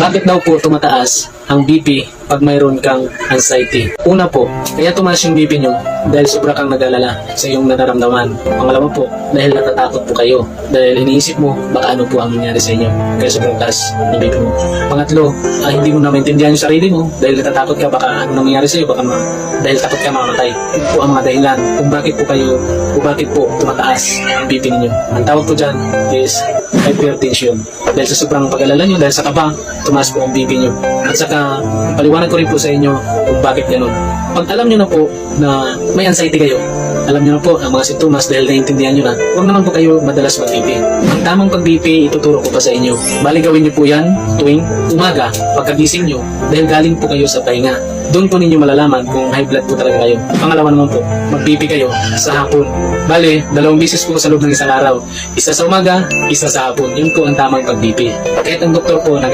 Bakit daw po tumataas ang BP pag mayroon kang anxiety? Una po, kaya tumaas yung BP nyo dahil sobra kang nag-alala sa iyong nararamdaman. Pangalawa po, dahil natatakot po kayo. Dahil iniisip mo baka ano po ang nangyari sa inyo. Kaya sobrang taas ng BP mo. Pangatlo, ah, hindi mo na maintindihan yung sarili mo dahil natatakot ka baka ano nangyari sa iyo. Baka ma- dahil takot ka mamatay. Yun po ang mga dahilan kung bakit po kayo, kung bakit po tumataas ang BP ninyo. Ang tawag po dyan is hypertension. Dahil sa sobrang pag-alala nyo, dahil sa kaba, tumaas po ang BP nyo. At saka, paliwanag ko rin po sa inyo kung bakit ganun. Pag alam nyo na po na may anxiety kayo, alam nyo na po ang mga sintomas dahil naiintindihan nyo na, huwag naman po kayo madalas mag-BP. Ang tamang pag-BP, ituturo ko pa sa inyo. Bali gawin nyo po yan tuwing umaga, pagkagising nyo, dahil galing po kayo sa pahinga. Doon po ninyo malalaman kung high blood po talaga kayo. Pangalawa naman po, mag-BP kayo sa hapon. Bale, dalawang bisis po sa loob ng isang araw. Isa sa umaga, isa sa hapon. Yun po ang tamang pag-BP. Kahit ang doktor po nag